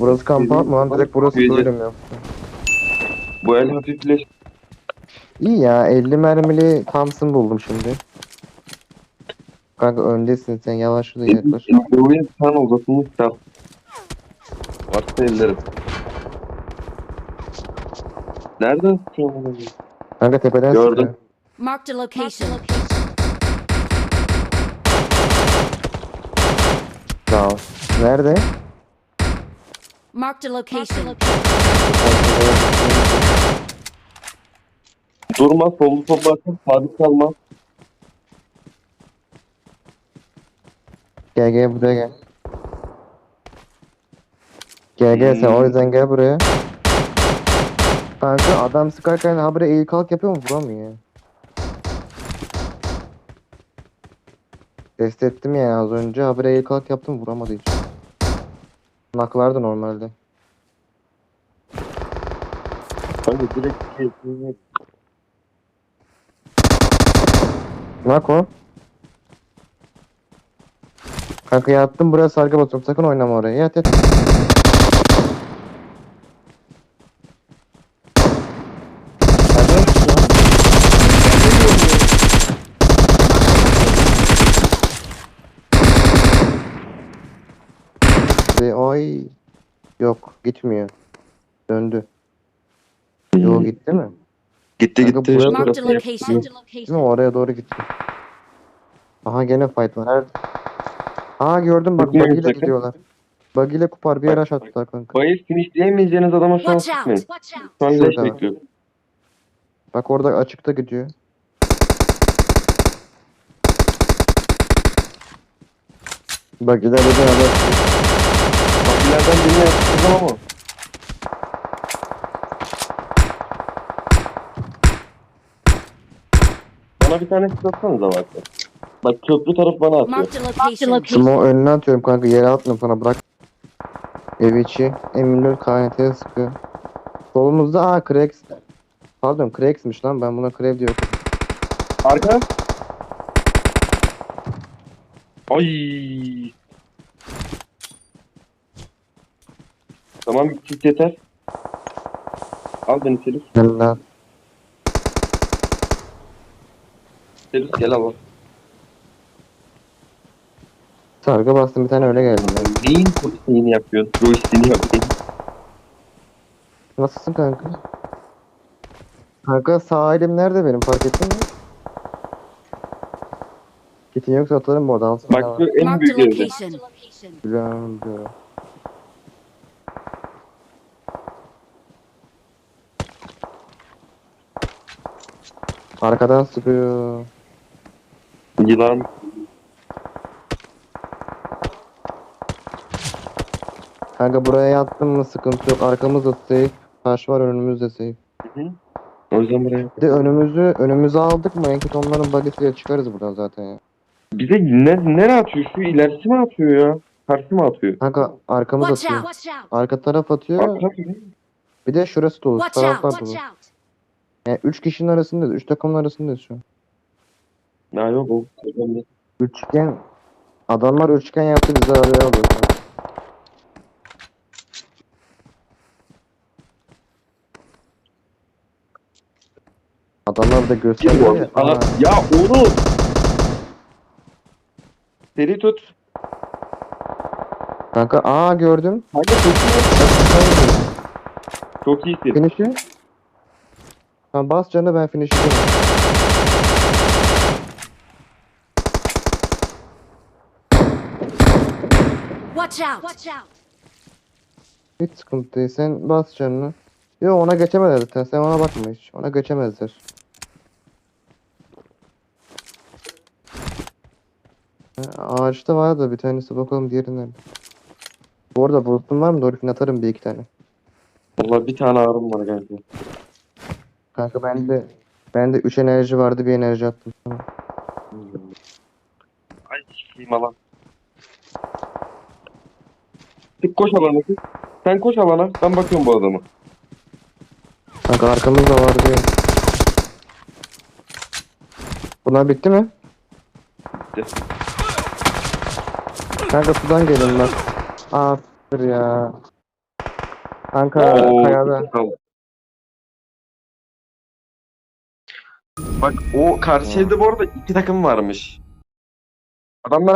Burası kamp out mu lan? Direkt burası Üyece. bölüm ya. Bu el hafifleş. İyi ya 50 mermili Thompson buldum şimdi. Kanka öndesin sen yavaş şurada yaklaş. Buraya tane uzatılmış kitap. Varsa ellerim. Nereden tutuyorsun bunu? Kanka tepeden Gördüm. sıkıyor. Marked a location. Sağ ol. Nerede? Marked a location. Durma, sollu sollu atın, sabit kalma. Gel gel buraya gel. Gel gel sen o yüzden gel buraya. Kanka adam sıkarken habire eğil kalk yapıyor mu? Vuramıyor. Test ettim ya az önce habire eğil kalk yaptım vuramadı hiç. Naklardı normalde. Hani direkt şey, Nak o. Kanka yattım buraya sargı basıyorum sakın oynama oraya yat yat. Ve ay yok gitmiyor. Döndü. Yo gitti mi? Gitti Kanka gitti. buraya Marked a Burası location. Değil mi? Oraya doğru gitti. Aha gene fight var. Her... Aha gördüm bak Bakmayın buggy ile sakın. gidiyorlar. Buggy ile kupar bir araç attılar kanka. Bayır finishleyemeyeceğiniz adama şu an Watch sıkmayın. out. Watch out. Şu an leş Şurada. bekliyorum. Bak orada açıkta gidiyor. Buggy'ler de beraber. İleriden birini yapıştırdım ama. Bana bir tane sıkatsanıza bak. Bak köprü taraf bana atıyor. Marked a location. Smoke önüne atıyorum kanka yere atmıyorum sana bırak. Ev içi. M24 KNT'ye sıkıyor. Solumuzda aa Cracks. Pardon Cracks'miş lan ben buna Crave diyorum. Arka. Ay. Tamam bir kit yeter. Al beni Selus. Gel lan. Selus gel al. Sargı bastım bir tane öyle geldim ben. Neyin polisliğini yapıyorsun? Joystick'ini yapıyorsun. Nasılsın kanka? Kanka sağ elim nerede benim fark ettin mi? Kitin yoksa atarım bu arada. Alsın Bak şu en Marked büyük a evde. location. Biliyorum biliyorum. Arkadan sıkıyor. Yılan. Kanka buraya yattım mı sıkıntı yok. Arkamız da safe. Taş var önümüz de safe. Hı hı. O yüzden buraya. Bir de önümüzü önümüzü aldık mı? En kötü onların bagajıyla çıkarız buradan zaten ya. Bize ne, nereye atıyor? Şu ilerisi mi atıyor ya? Karşı mı atıyor? Kanka arkamız Watch atıyor. out. Watch out. Arka taraf atıyor. Bak bak. Bir de şurası dolu. Taraflar dolu. Yani 3 kişinin arasındayız. 3 takımın arasındayız şu an. Ya yok o. Üçgen adamlar üçgen yaptı bizi araya alıyor. Adamlar da gösteriyor ya. Aa, Ya oğlum. Seri tut. Kanka aa gördüm. Kanka çok iyi. Çok iyisin. Finish'i. Tamam bas canı ben finish'i Watch out. Watch out. Hiç sıkıntı değil. Sen bas canını. Yo ona geçemezler zaten. Sen ona bakma hiç. Ona geçemezler. Ha, Ağaçta var da bir tanesi bakalım diğeri nerede. Bu arada boost'un var mı? Doğru atarım bir iki tane. Valla bir tane ağrım var galiba. Kanka bende bende 3 enerji vardı bir enerji attım. Ay sikeyim alan. Tık koş alana tık. Sen koş alana. Ben bakıyorum bu adama. Kanka arkamızda var diyor. Bunlar bitti mi? Bitti. Kanka sudan gelin bak. Aferin ya. Kanka Oo, kayada. tamam. Bak o karşı evde bu arada iki takım varmış. Adamlar